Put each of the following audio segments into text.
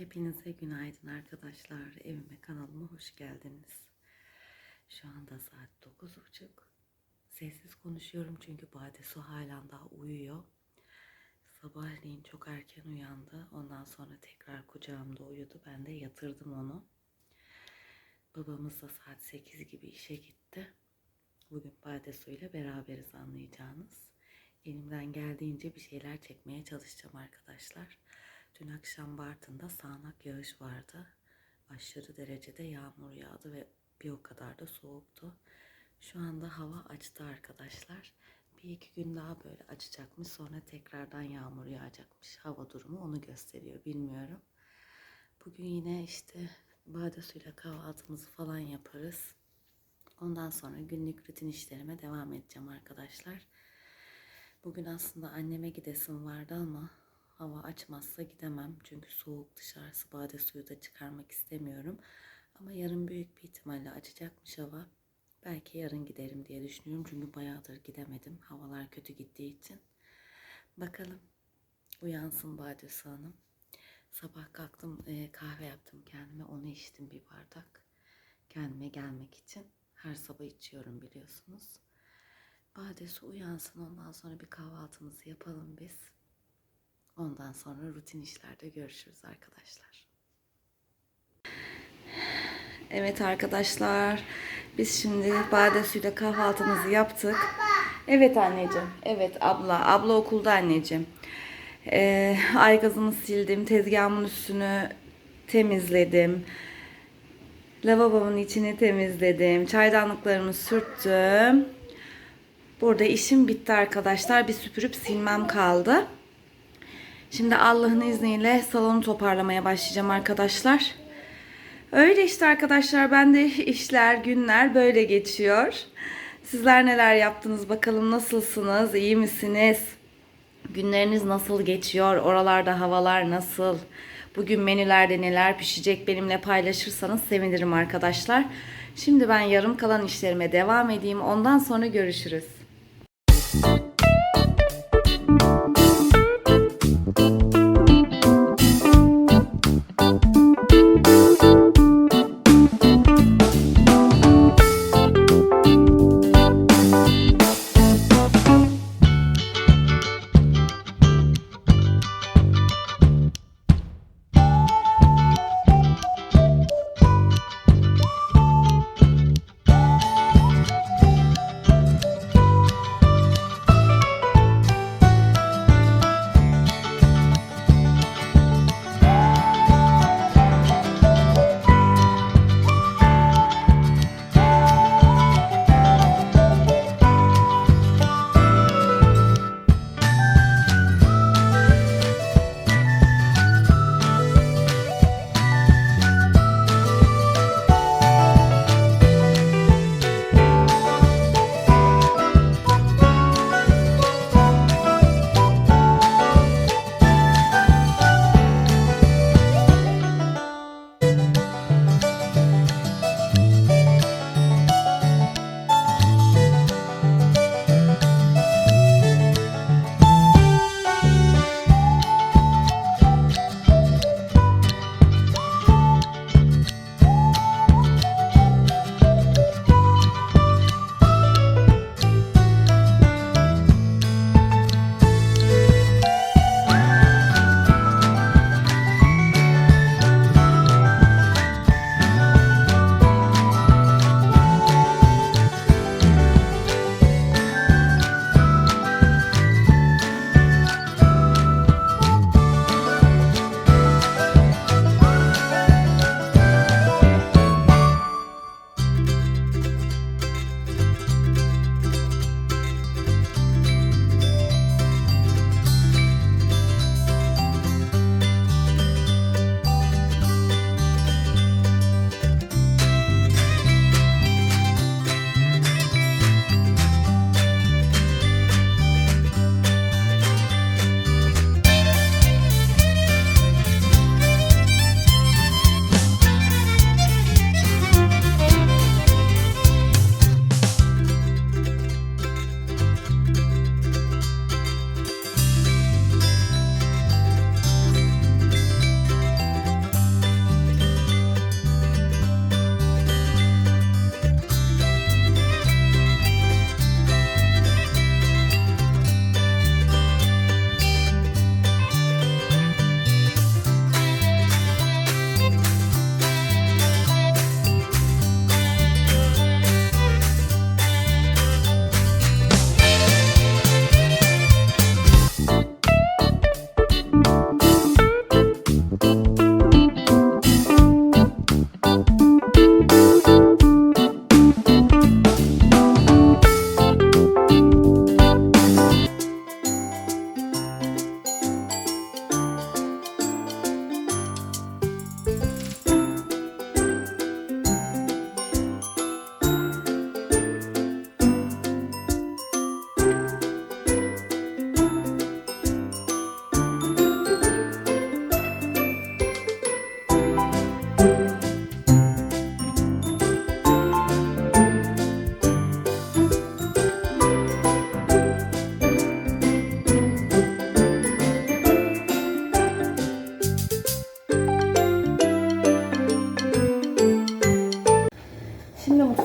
Hepinize günaydın arkadaşlar. Evime kanalıma hoş geldiniz. Şu anda saat 9.30. Sessiz konuşuyorum çünkü Bade Su halen daha uyuyor. Sabahleyin çok erken uyandı. Ondan sonra tekrar kucağımda uyudu. Ben de yatırdım onu. Babamız da saat 8 gibi işe gitti. Bugün Bade Su ile beraberiz anlayacağınız. Elimden geldiğince bir şeyler çekmeye çalışacağım arkadaşlar. Dün akşam Bartın'da sağanak yağış vardı. Aşırı derecede yağmur yağdı ve bir o kadar da soğuktu. Şu anda hava açtı arkadaşlar. Bir iki gün daha böyle açacakmış. Sonra tekrardan yağmur yağacakmış. Hava durumu onu gösteriyor. Bilmiyorum. Bugün yine işte bade suyla kahvaltımızı falan yaparız. Ondan sonra günlük rutin işlerime devam edeceğim arkadaşlar. Bugün aslında anneme gidesim vardı ama hava açmazsa gidemem. Çünkü soğuk dışarısı bade suyu da çıkarmak istemiyorum. Ama yarın büyük bir ihtimalle açacakmış hava. Belki yarın giderim diye düşünüyorum. Çünkü bayağıdır gidemedim. Havalar kötü gittiği için. Bakalım. Uyansın Bade Su Hanım. Sabah kalktım e, kahve yaptım kendime. Onu içtim bir bardak. Kendime gelmek için. Her sabah içiyorum biliyorsunuz. Bade su uyansın ondan sonra bir kahvaltımızı yapalım biz. Ondan sonra rutin işlerde görüşürüz arkadaşlar. Evet arkadaşlar biz şimdi bade suyla kahvaltımızı yaptık. Evet anneciğim. Evet abla. Abla okulda anneciğim. Ee, aygazımı sildim. Tezgahımın üstünü temizledim. Lavabomun içini temizledim. Çaydanlıklarımı sürttüm. Burada işim bitti arkadaşlar. Bir süpürüp silmem kaldı. Şimdi Allah'ın izniyle salonu toparlamaya başlayacağım arkadaşlar. Öyle işte arkadaşlar. Ben de işler, günler böyle geçiyor. Sizler neler yaptınız bakalım nasılsınız? İyi misiniz? Günleriniz nasıl geçiyor? Oralarda havalar nasıl? Bugün menülerde neler pişecek benimle paylaşırsanız sevinirim arkadaşlar. Şimdi ben yarım kalan işlerime devam edeyim. Ondan sonra görüşürüz.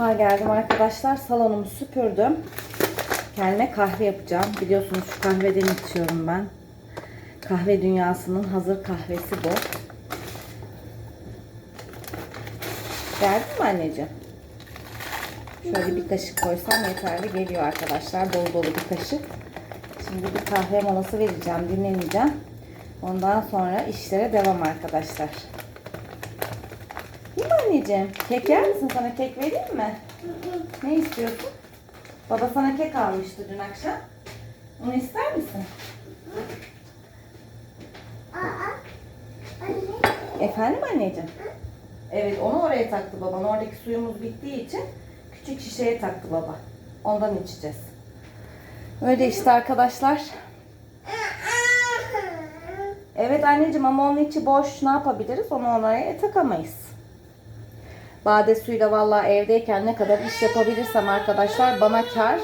Mutfağa geldim arkadaşlar. Salonumu süpürdüm. Kendime kahve yapacağım. Biliyorsunuz şu kahveden içiyorum ben. Kahve dünyasının hazır kahvesi bu. Geldin mi anneciğim? Şöyle bir kaşık koysam yeterli geliyor arkadaşlar. Dolu dolu bir kaşık. Şimdi bir kahve molası vereceğim. Dinleneceğim. Ondan sonra işlere devam arkadaşlar. Anneciğim? Kek yer misin? Sana kek vereyim mi? Ne istiyorsun? Baba sana kek almıştı dün akşam. Onu ister misin? Efendim anneciğim? Evet onu oraya taktı baban. Oradaki suyumuz bittiği için küçük şişeye taktı baba. Ondan içeceğiz. Öyle işte arkadaşlar. Evet anneciğim ama onun içi boş. Ne yapabiliriz? Onu oraya takamayız. Bade suyuyla vallahi evdeyken ne kadar iş yapabilirsem arkadaşlar bana kar.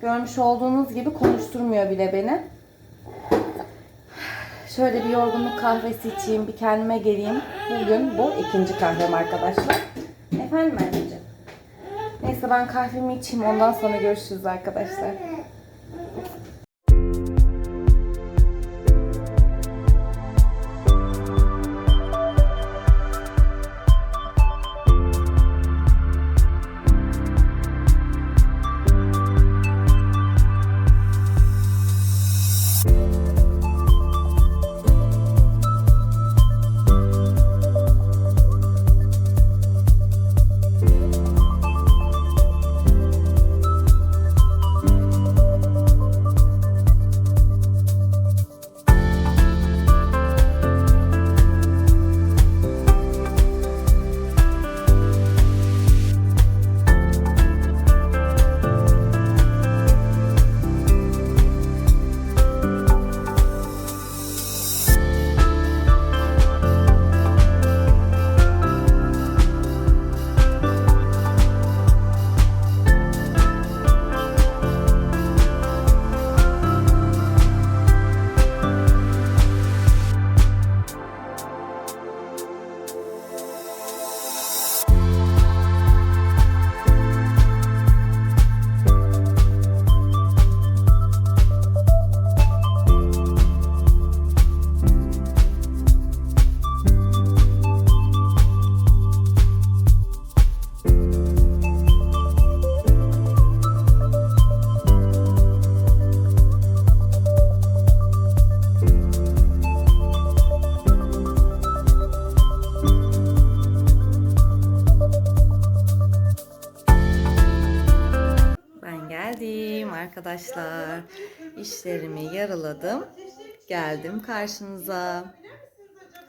Görmüş olduğunuz gibi konuşturmuyor bile beni. Şöyle bir yorgunluk kahvesi içeyim, bir kendime geleyim. Bugün bu ikinci kahvem arkadaşlar. Efendim anneciğim. Neyse ben kahvemi içeyim ondan sonra görüşürüz arkadaşlar. Arkadaşlar. İşlerimi yarıladım. Geldim karşınıza.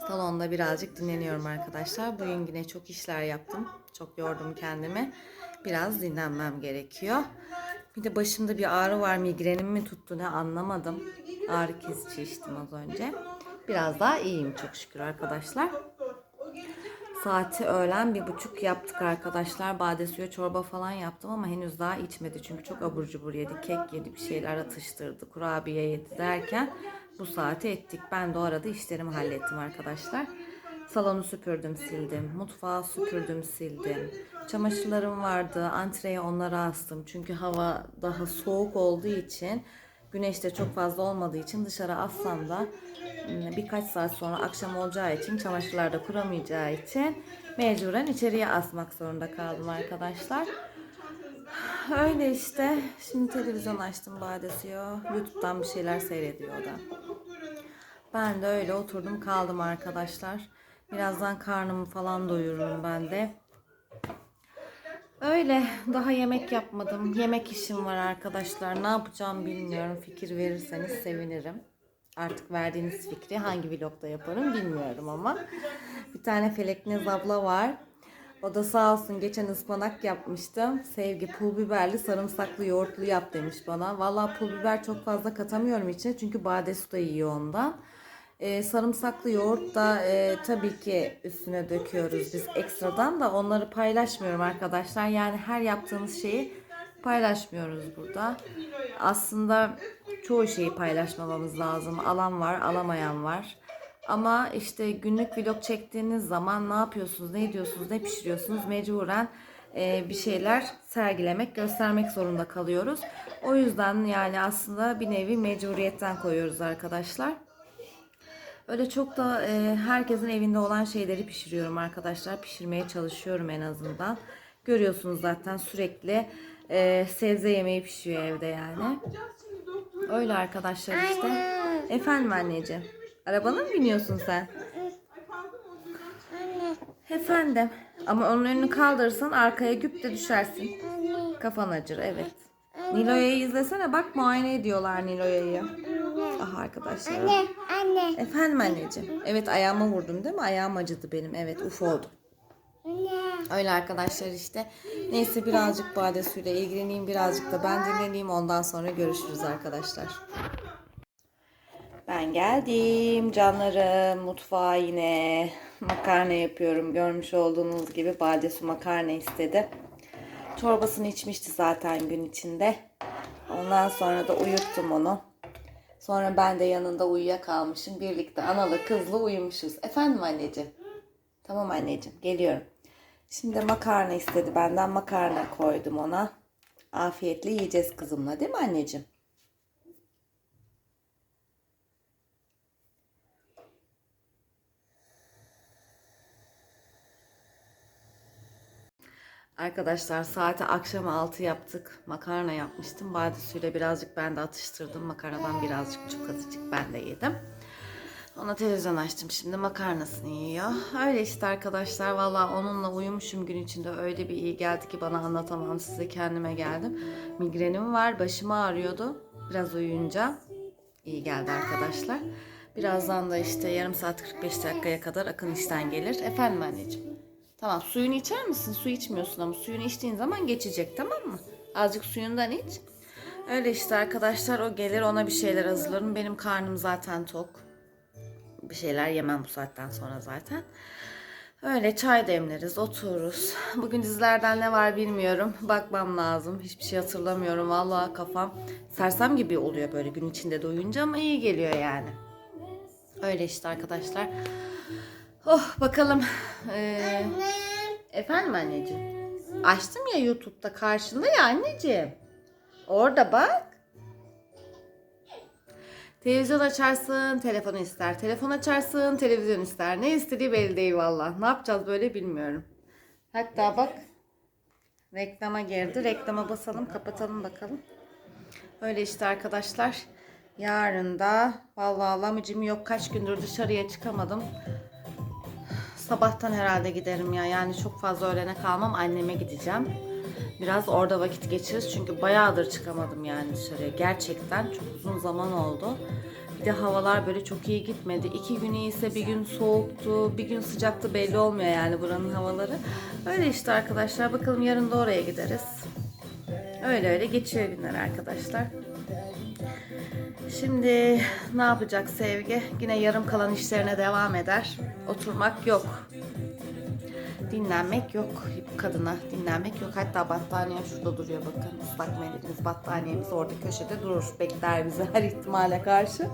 Salonda birazcık dinleniyorum arkadaşlar. Bugün yine çok işler yaptım. Çok yordum kendimi. Biraz dinlenmem gerekiyor. Bir de başımda bir ağrı var. Migrenim mi tuttu ne anlamadım. Ağrı kesici içtim az önce. Biraz daha iyiyim çok şükür arkadaşlar. Saati öğlen bir buçuk yaptık arkadaşlar. Bade suyu çorba falan yaptım ama henüz daha içmedi. Çünkü çok abur cubur yedi. Kek yedi bir şeyler atıştırdı. Kurabiye yedi derken bu saati ettik. Ben de o arada işlerimi hallettim arkadaşlar. Salonu süpürdüm sildim. Mutfağı süpürdüm sildim. Çamaşırlarım vardı. Antreye onları astım. Çünkü hava daha soğuk olduğu için güneş de çok fazla olmadığı için dışarı assam da ım, birkaç saat sonra akşam olacağı için çamaşırlar da kuramayacağı için mecburen içeriye asmak zorunda kaldım arkadaşlar. Öyle işte. Şimdi televizyon açtım Badesiyor. YouTube'dan bir şeyler seyrediyor o da. Ben de öyle oturdum kaldım arkadaşlar. Birazdan karnımı falan doyururum ben de. Öyle daha yemek yapmadım. Yemek işim var arkadaşlar. Ne yapacağım bilmiyorum. Fikir verirseniz sevinirim. Artık verdiğiniz fikri hangi vlogda yaparım bilmiyorum ama. Bir tane Feleknez abla var. O da sağ olsun geçen ıspanak yapmıştım. Sevgi pul biberli sarımsaklı yoğurtlu yap demiş bana. Vallahi pul biber çok fazla katamıyorum içine çünkü badesu da yiyor ondan. Ee, sarımsaklı yoğurt da e, tabii ki üstüne döküyoruz biz ekstradan da onları paylaşmıyorum arkadaşlar. Yani her yaptığımız şeyi paylaşmıyoruz burada. Aslında çoğu şeyi paylaşmamamız lazım. Alan var, alamayan var. Ama işte günlük vlog çektiğiniz zaman ne yapıyorsunuz, ne ediyorsunuz, ne pişiriyorsunuz mecburen e, bir şeyler sergilemek, göstermek zorunda kalıyoruz. O yüzden yani aslında bir nevi mecburiyetten koyuyoruz arkadaşlar. Öyle çok da e, herkesin evinde olan şeyleri pişiriyorum arkadaşlar. Pişirmeye çalışıyorum en azından. Görüyorsunuz zaten sürekli e, sebze yemeği pişiyor evde yani. Öyle arkadaşlar işte. Efendim anneciğim. Arabana mı biniyorsun sen? Efendim. Ama onun önünü kaldırırsan arkaya güp de düşersin. Kafan acır evet. Nilo'yu izlesene bak muayene ediyorlar Nilo'yu. Ah arkadaşlar. Anne, anne, Efendim anneciğim. Evet ayağıma vurdum değil mi? Ayağım acıdı benim. Evet uf oldu. anne. Öyle arkadaşlar işte. Neyse birazcık bade suyla ilgileneyim. Birazcık da ben dinleneyim. Ondan sonra görüşürüz arkadaşlar. Ben geldim canlarım. Mutfağa yine makarna yapıyorum. Görmüş olduğunuz gibi bade su makarna istedi. Çorbasını içmişti zaten gün içinde. Ondan sonra da uyuttum onu. Sonra ben de yanında uyuyakalmışım. Birlikte analı kızlı uyumuşuz. Efendim anneciğim. Tamam anneciğim geliyorum. Şimdi makarna istedi benden makarna koydum ona. Afiyetle yiyeceğiz kızımla değil mi anneciğim? Arkadaşlar saate akşam 6 yaptık. Makarna yapmıştım. Bade suyla birazcık ben de atıştırdım. Makarnadan birazcık çok azıcık ben de yedim. Ona televizyon açtım şimdi makarnasını yiyor. Öyle işte arkadaşlar valla onunla uyumuşum gün içinde öyle bir iyi geldi ki bana anlatamam size kendime geldim. Migrenim var başımı ağrıyordu biraz uyuyunca. iyi geldi arkadaşlar. Birazdan da işte yarım saat 45 dakikaya kadar Akın işten gelir. Efendim anneciğim. Tamam suyunu içer misin? Su içmiyorsun ama suyunu içtiğin zaman geçecek tamam mı? Azıcık suyundan iç. Öyle işte arkadaşlar o gelir ona bir şeyler hazırlarım. Benim karnım zaten tok. Bir şeyler yemem bu saatten sonra zaten. Öyle çay demleriz, otururuz. Bugün dizilerden ne var bilmiyorum. Bakmam lazım. Hiçbir şey hatırlamıyorum. Vallahi kafam sersem gibi oluyor böyle gün içinde doyunca ama iyi geliyor yani. Öyle işte arkadaşlar. Oh bakalım. Ee, efendim anneciğim. Açtım ya YouTube'da karşında ya anneciğim. Orada bak. Televizyon açarsın, telefonu ister. Telefon açarsın, televizyon ister. Ne istediği belli değil valla. Ne yapacağız böyle bilmiyorum. Hatta bak reklama girdi. Reklama basalım, kapatalım bakalım. Öyle işte arkadaşlar. Yarın da vallahi lamıcım yok kaç gündür dışarıya çıkamadım. Sabahtan herhalde giderim ya. Yani çok fazla öğlene kalmam. Anneme gideceğim. Biraz orada vakit geçiririz. Çünkü bayağıdır çıkamadım yani dışarıya. Gerçekten çok uzun zaman oldu. Bir de havalar böyle çok iyi gitmedi. İki gün iyiyse bir gün soğuktu, bir gün sıcaktı belli olmuyor yani buranın havaları. Öyle işte arkadaşlar. Bakalım yarın da oraya gideriz. Öyle öyle geçiyor günler arkadaşlar. Şimdi ne yapacak Sevgi? Yine yarım kalan işlerine devam eder. Oturmak yok. Dinlenmek yok kadına. Dinlenmek yok. Hatta battaniye şurada duruyor bakın. Islak mendilimiz, battaniyemiz orada köşede durur. Bekler bizi her ihtimale karşı.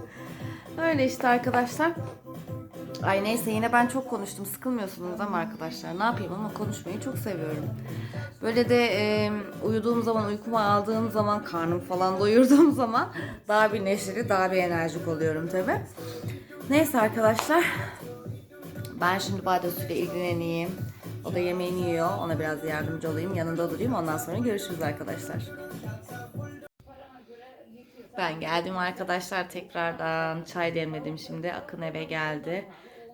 Öyle işte arkadaşlar. Ay neyse yine ben çok konuştum. Sıkılmıyorsunuz ama arkadaşlar. Ne yapayım ama konuşmayı çok seviyorum. Böyle de e, uyuduğum zaman, uykumu aldığım zaman, karnım falan doyurduğum zaman daha bir neşeli, daha bir enerjik oluyorum tabi. Neyse arkadaşlar. Ben şimdi Bade ile ilgileneyim. O da yemeğini yiyor. Ona biraz yardımcı olayım. Yanında durayım. Ondan sonra görüşürüz arkadaşlar. Ben geldim arkadaşlar tekrardan. Çay demledim şimdi. Akın eve geldi.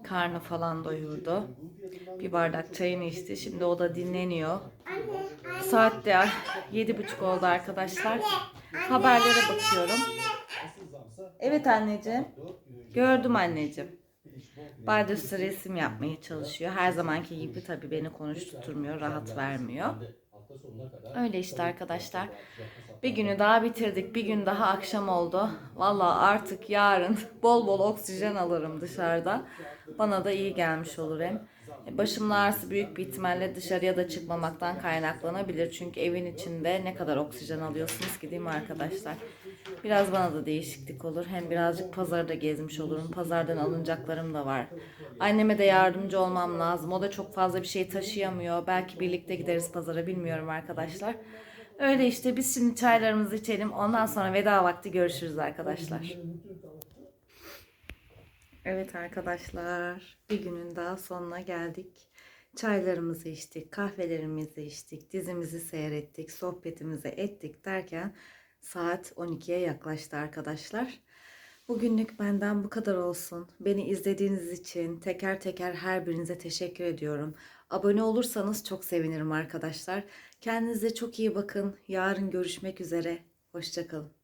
Karnı falan doyurdu. Bir bardak çayını içti. Şimdi o da dinleniyor. Saat de yedi buçuk oldu arkadaşlar. Haberlere bakıyorum. Evet anneciğim. Gördüm anneciğim. Bardüsü resim yapmaya çalışıyor. Her zamanki gibi tabii beni konuşturmuyor, rahat vermiyor. Öyle işte arkadaşlar. Bir günü daha bitirdik. Bir gün daha akşam oldu. Valla artık yarın bol bol oksijen alırım dışarıda. Bana da iyi gelmiş olur hem. Başımın ağrısı büyük bir ihtimalle dışarıya da çıkmamaktan kaynaklanabilir. Çünkü evin içinde ne kadar oksijen alıyorsunuz ki değil mi arkadaşlar? Biraz bana da değişiklik olur. Hem birazcık pazarı da gezmiş olurum. Pazardan alınacaklarım da var. Anneme de yardımcı olmam lazım. O da çok fazla bir şey taşıyamıyor. Belki birlikte gideriz pazara bilmiyorum arkadaşlar. Öyle işte biz şimdi çaylarımızı içelim. Ondan sonra veda vakti görüşürüz arkadaşlar. Evet arkadaşlar, bir günün daha sonuna geldik. Çaylarımızı içtik, kahvelerimizi içtik, dizimizi seyrettik, sohbetimizi ettik derken saat 12'ye yaklaştı arkadaşlar. Bugünlük benden bu kadar olsun. Beni izlediğiniz için teker teker her birinize teşekkür ediyorum. Abone olursanız çok sevinirim arkadaşlar. Kendinize çok iyi bakın. Yarın görüşmek üzere. Hoşçakalın.